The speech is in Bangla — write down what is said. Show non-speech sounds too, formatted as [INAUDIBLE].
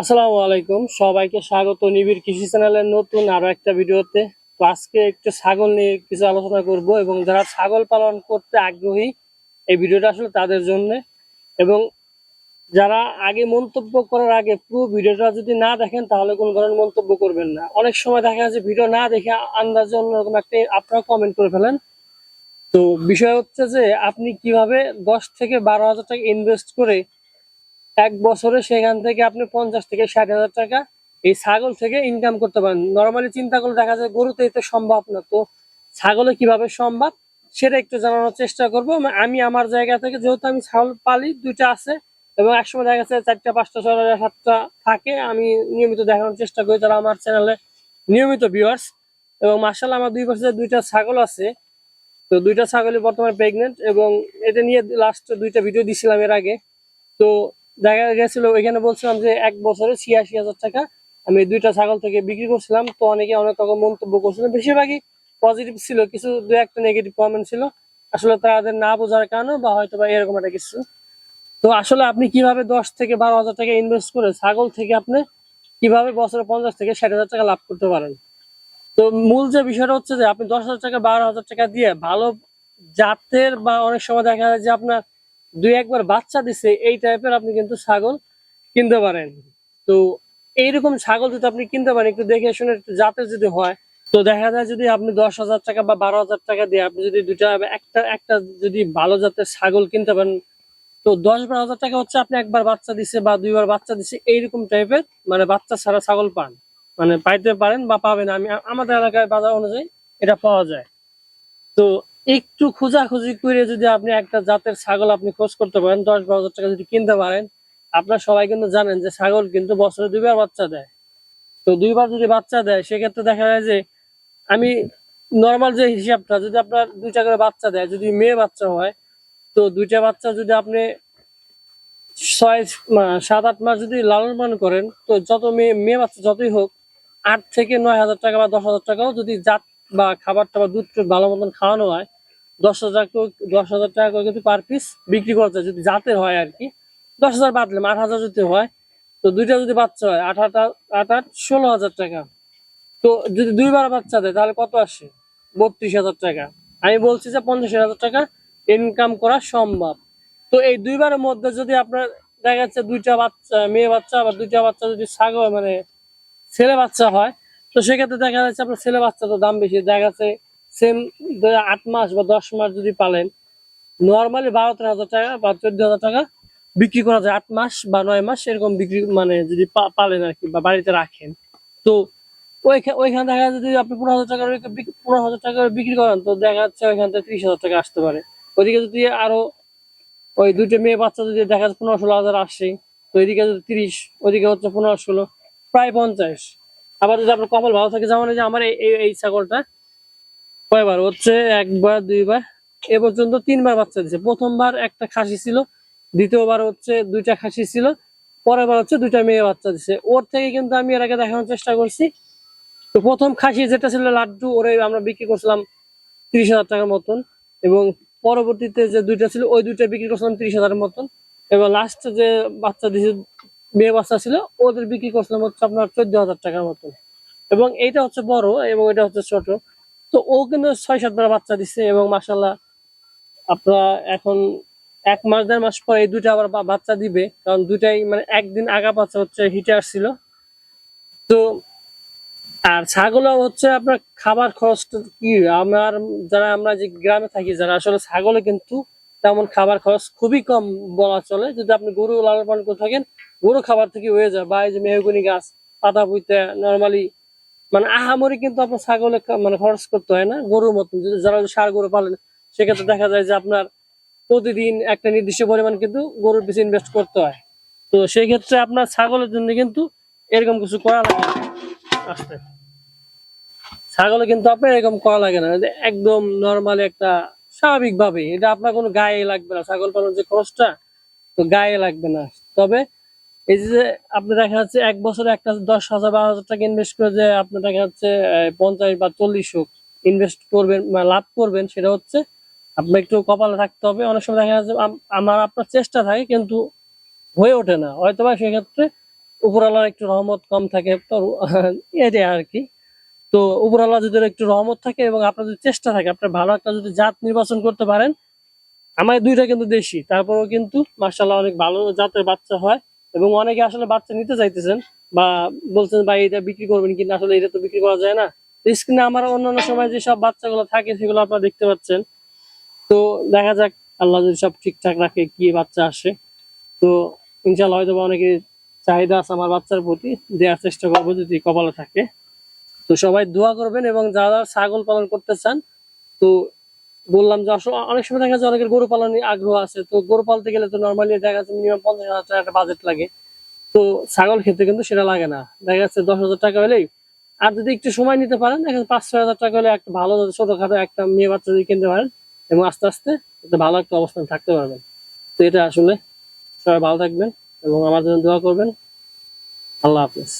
আসসালামু আলাইকুম। সবাইকে স্বাগত নিবিড় কৃষি চ্যানেলের নতুন আরও একটা ভিডিওতে। তো আজকে একটু ছাগল নিয়ে কিছু আলোচনা করব এবং যারা ছাগল পালন করতে আগ্রহী, এই ভিডিওটা আসলে তাদের জন্য। এবং যারা আগে মন্তব্য করার আগে পুরো ভিডিওটা যদি না দেখেন, তাহলে কোনো ধরনের মন্তব্য করবেন না। অনেক সময় দেখা যাচ্ছে ভিডিও না দেখে আন্দাজে অন্যরকম একটা আপনারা কমেন্ট করে ফেলেন। তো বিষয় হচ্ছে যে, আপনি কীভাবে দশ থেকে বারো হাজার টাকা ইনভেস্ট করে এক বছরে সেখান থেকে আপনি পঞ্চাশ থেকে ষাট হাজার টাকা এই ছাগল থেকে ইনকাম করতে পারেন। নর্মালি চিন্তা করলে দেখা যায় গরুতে এটা সম্ভব না। তো ছাগলে কীভাবে সম্ভব সেটা একটু জানানোর চেষ্টা করব। আমি আমার জায়গা থেকে যেহেতু আমি ছাগল পালি, দুইটা আছে এবং একসময় দেখা যাচ্ছে চারটা, পাঁচটা, ছয়টা, সাতটা থাকে, আমি নিয়মিত দেখানোর চেষ্টা করি যারা আমার চ্যানেলে নিয়মিত ভিউয়ার্স এবং মার্শাল আমার দুই বছরের দুইটা ছাগল আছে। তো দুইটা ছাগলই বর্তমানে প্রেগনেন্ট এবং এটা নিয়ে লাস্ট দুইটা ভিডিও দিছিলাম এর আগে। তো দেখা গেছিল এখানে বলছিলাম যে এক বছরে ছিয়াশি হাজার টাকা আমি দুইটা ছাগল থেকে বিক্রি করছিলাম। তো অনেকে অনেক রকম মন্তব্য করছিলেন বেশিরভাগই পজিটিভ ছিল, কিছু দু একটা নেগেটিভ কমেন্ট ছিল। আসলে তাদের না বোঝার কারণে বা হয়তো বা এরকম একটা কিছু। তো আসলে আপনি কীভাবে দশ থেকে বারো হাজার টাকা ইনভেস্ট করে ছাগল থেকে আপনি কীভাবে বছরে পঞ্চাশ থেকে ষাট হাজার টাকা লাভ করতে পারেন? তো মূল যে বিষয়টা হচ্ছে যে আপনি দশ হাজার টাকা, বারো হাজার টাকা দিয়ে ভালো জাতের বা অনেক সময় দেখা যায় যে আপনার দুই একবার বাচ্চা দিছে, এই টাইপের আপনি কিন্তু ছাগল কিনতে পারেন। তো এইরকম ছাগল যদি আপনি কিনতে পারেন, একটু দেখে শুনে একটু জাতের যদি হয়, তো দেখা যায় যদি আপনি দশ হাজার টাকা বা বারো হাজার টাকা দিয়ে আপনি যদি দুটা একটা একটা যদি ভালো জাতের ছাগল কিনতে পারেন, তো দশ বারো হাজার টাকা হচ্ছে আপনি একবার বাচ্চা দিছে বা দুইবার বাচ্চা দিছে, এইরকম টাইপের মানে বাচ্চা ছাড়া ছাগল পান। মানে পাইতে পারেন বা পাবেন। আমি, আমাদের এলাকায় বাজার অনুযায়ী এটা পাওয়া যায়। তো একটু খোঁজাখুঁজি করে যদি আপনি একটা জাতের ছাগল আপনি খোঁজ করতে পারেন, দশ বারো হাজার টাকা যদি কিনতে পারেন, আপনার সবাই কিন্তু জানেন যে ছাগল কিন্তু বছরে দুইবার বাচ্চা দেয়। তো দুইবার যদি বাচ্চা দেয়, সেক্ষেত্রে দেখা যায় যে আমি নর্মাল যে হিসাবটা, যদি আপনার দুইটা করে বাচ্চা দেয়, যদি মেয়ে বাচ্চা হয়, তো দুইটা বাচ্চা যদি আপনি ছয় সাত, আট মাস যদি লালন পালন করেন, তো যত মেয়ে মেয়ে বাচ্চা যতই হোক, আট থেকে নয় হাজার টাকা বা দশ হাজার টাকাও যদি জাত বা খাবারটা বা দুধ ভালো মতন খাওয়ানো হয় দশ হাজার দশ হাজার টাকা করে কিন্তু পার পিস বিক্রি করতে যদি জাতের হয় আর কি। দশ হাজার বাদলাম আট হাজার যদি হয়, তো দুইটা যদি বাচ্চা হয়, আট আট আট আট, ষোলো হাজার টাকা। তো যদি দুইবার বাচ্চা দেয়, তাহলে কত আসে? বত্রিশ হাজার টাকা। আমি বলছি যে পঞ্চাশ হাজার টাকা ইনকাম করা সম্ভব। তো এই দুইবারের মধ্যে যদি আপনার দেখা যাচ্ছে দুইটা বাচ্চা, মেয়ে বাচ্চা বা দুইটা বাচ্চা যদি ছাগল মানে ছেলে বাচ্চা হয়, তো সেক্ষেত্রে দেখা যাচ্ছে আপনার ছেলে বাচ্চা তো দাম বেশি। দেখা যাচ্ছে সেম আট মাস বা দশ মাস যদি পালেন নর্মালি বারো তেরো হাজার টাকা বা চোদ্দ হাজার টাকা বিক্রি করা যায় আট মাস বা নয় মাস, এরকম বিক্রি মানে যদি পালেন আর কি বা বাড়িতে রাখেন। তো ওইখানে ওইখানে দেখা যাচ্ছে যদি আপনি পনেরো হাজার টাকার পনেরো হাজার টাকা বিক্রি করেন, তো দেখা যাচ্ছে ওইখান থেকে ত্রিশ হাজার টাকা আসতে পারে। ওইদিকে যদি আরও ওই দুইটা মেয়ে বাচ্চা যদি দেখা যাচ্ছে পনেরো ষোলো হাজার আসে, তো এদিকে যদি তিরিশ, ওইদিকে হচ্ছে পনেরো ষোলো, প্রায় পঞ্চাশ। আবার যদি আপনার কপাল ভালো থাকে, যেমন যে আমার এই- এই এই ছাগলটা কয়বার? হচ্ছে একবার, দুইবার। এ পর্যন্ত তিনবার বাচ্চা দিছে। প্রথমবার একটা খাসি ছিল, দ্বিতীয়বার হচ্ছে দুইটা খাসি ছিল পরের বার হচ্ছে দুইটা মেয়ে বাচ্চা দিছে। ওর থেকে কিন্তু আমি এর আগে দেখানোর চেষ্টা করছি। তো প্রথম খাসি যেটা ছিল, লাড্ডু, ওরে আমরা বিক্রি করছিলাম তিরিশ হাজার টাকার মতন এবং পরবর্তীতে যে দুইটা ছিল, ওই দুইটা বিক্রি করছিলাম তিরিশ হাজারের মতন। এবং লাস্ট যে বাচ্চা দিছে, মেয়ে বাচ্চা ছিল, ওদের বিক্রি করছিলাম হচ্ছে আপনার চোদ্দ হাজার টাকার মতন। এবং এইটা হচ্ছে বড় এবং এটা হচ্ছে ছোট। তো ও কিন্তু ছয় সাতবার বাচ্চা দিচ্ছে এবং মাসাল্লাহ আপনারা এখন এক মাস, দেড় মাস পর দুইটা আবার বাচ্চা দিবে। কারণ দুইটাই মানে একদিন আগা বাচ্চা হচ্ছে, হিটে আসছিল। তো আর ছাগল হচ্ছে আপনার খাবার খরচ কি, আমার যারা আমরা যে গ্রামে থাকি, যারা আসলে ছাগলে কিন্তু তেমন খাবার খরচ খুবই কম বলা চলে। যদি আপনি গরু লালন পালন করে থাকেন, গরু খাবার থেকে হয়ে যায়। বা এই যে মেহগুনি গাছ, পাতা পুঁতে নর্মালি মানে আহামরি কিন্তু আপনার ছাগলে মানে খরচ করতে হয় না গরুর মতন। যদি যারা সার গরু পালেন সেক্ষেত্রে দেখা যায় যে আপনার প্রতিদিন একটা নির্দিষ্ট পরিমাণ কিন্তু গরুর পিছনে ইনভেস্ট করতে হয়। তো সেই ক্ষেত্রে আপনার ছাগলের জন্য কিন্তু এরকম কিছু করা লাগে আসতে আস্তে ছাগলে কিন্তু আপনার এরকম করা লাগে না। একদম নর্মালি একটা স্বাভাবিক ভাবে এটা আপনার কোনো গায়ে লাগবে না। ছাগল পালন যে খরচটা তো গায়ে লাগবে না। তবে এই যে আপনি দেখা যাচ্ছে এক বছরে একটা দশ হাজার, বারো হাজার টাকা ইনভেস্ট করে যে আপনি দেখা যাচ্ছে পঞ্চাশ বা চল্লিশ হোক ইনভেস্ট করবেন লাভ করবেন, সেটা হচ্ছে আপনার একটু কপালে রাখতে হবে। অনেক সময় দেখা যাচ্ছে আমার আপনার চেষ্টা থাকে, কিন্তু হয়ে ওঠে না। হয়তো বা সেক্ষেত্রে উপরওয়ালার একটু রহমত কম থাকে, তো [LAUGHS] এটাই আর কি। তো উপরওয়ালা যদি একটু রহমত থাকে এবং আপনার যদি চেষ্টা থাকে, আপনার ভালো একটা যদি জাত নির্বাচন করতে পারেন, আমার দুইটা কিন্তু দেশি, তারপরেও কিন্তু মার্শাল্লাহ অনেক ভালো জাতের বাচ্চা হয়। এবং অনেকে আসলে বাচ্চা নিতে চাইতেছেন বা বলছেন, ভাই, এটা বিক্রি করবেন কিন্তু আসলে এটা তো বিক্রি করা যায় না। স্ক্রিনে আমার অন্যান্য সময় যেসব বাচ্চাগুলো থাকে, সেগুলো আপনারা দেখতে পাচ্ছেন। তো দেখা যাক, আল্লাহ যদি সব ঠিকঠাক রাখে, কি বাচ্চা আসে। তো ইনশাল্লাহ হয়তো অনেকে চাহিদা আছে আমার বাচ্চার প্রতি দেওয়ার চেষ্টা করব যদি কপালে থাকে। তো সবাই দোয়া করবেন এবং যারা ছাগল পালন করতে চান, তো বললাম যে অনেক সময় দেখা যাচ্ছে অনেকের গরু পালনে আগ্রহ আছে, তো গরু পালতে গেলে তো নর্মালি দেখা যাচ্ছে মিনিমাম পঞ্চাশ হাজার টাকা একটা বাজেট লাগে। তো ছাগল খেতে কিন্তু সেটা লাগে না। দেখা যাচ্ছে দশ হাজার টাকা হলেই আর যদি একটু সময় নিতে পারেন, দেখা যাচ্ছে পাঁচ ছয় হাজার টাকা হলে একটা ভালো ছোটখাটো একটা মেয়ে বাচ্চা যদি কিনতে পারেন, এবং আস্তে আস্তে একটা ভালো একটা অবস্থান থাকতে পারবেন। তো এটা আসলে সবাই ভালো থাকবেন এবং আমার জন্য দোয়া করবেন। আল্লাহ হাফেজ।